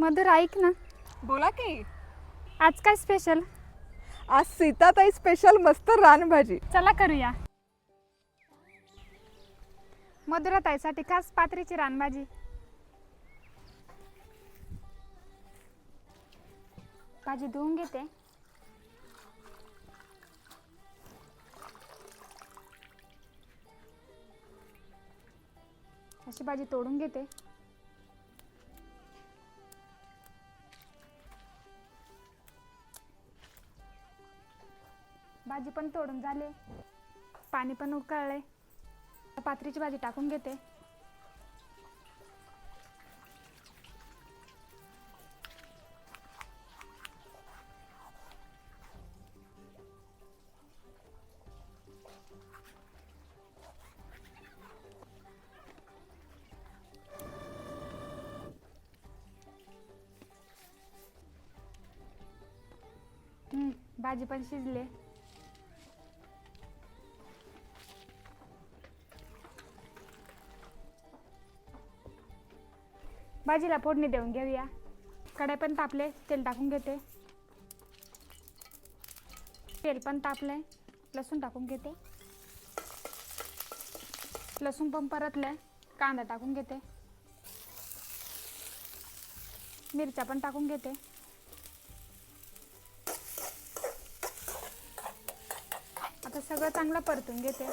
मधुर ऐक ना. बोला की. आज काय स्पेशल आज सीताताई स्पेशल मस्त रानभाजी. चला करूया. मधुरा ताईसाठी खास पात्रीची रानभाजी. भाजी धुवून घेते. अशी भाजी तोडून घेते. भाजी पण तोडून झाले. पाणी पण उकळले पात्रीची भाजी टाकून घेते. भाजी पण शिजले. भाजीला फोडणी देऊन घेऊया. कढई पण तापले तेल टाकून घेते. तेल पण तापले लसूण टाकून घेते. लसूण पण परतले कांदा टाकून घेते. मिरच्या पण टाकून घेते. आता सगळं चांगलं परतून घेते.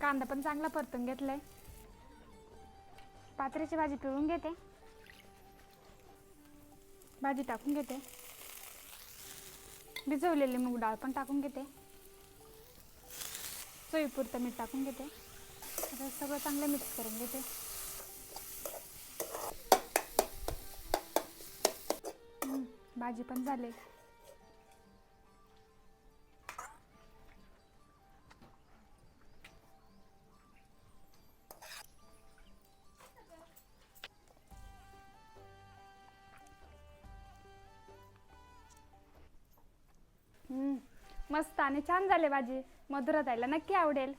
कांदा पण चांगला परतून घेतलाय. पात्र्याची भाजी पिळून घेते. भाजी टाकून घेते. भिजवलेली मूग डाळ पण टाकून घेते. चवीपुरतं मीठ टाकून घेते. आता सगळं चांगलं मिक्स करून घेते. भाजी पण झाली. मस्त आणि छान झाले भाजी. मधुराताईला नक्की आवडेल.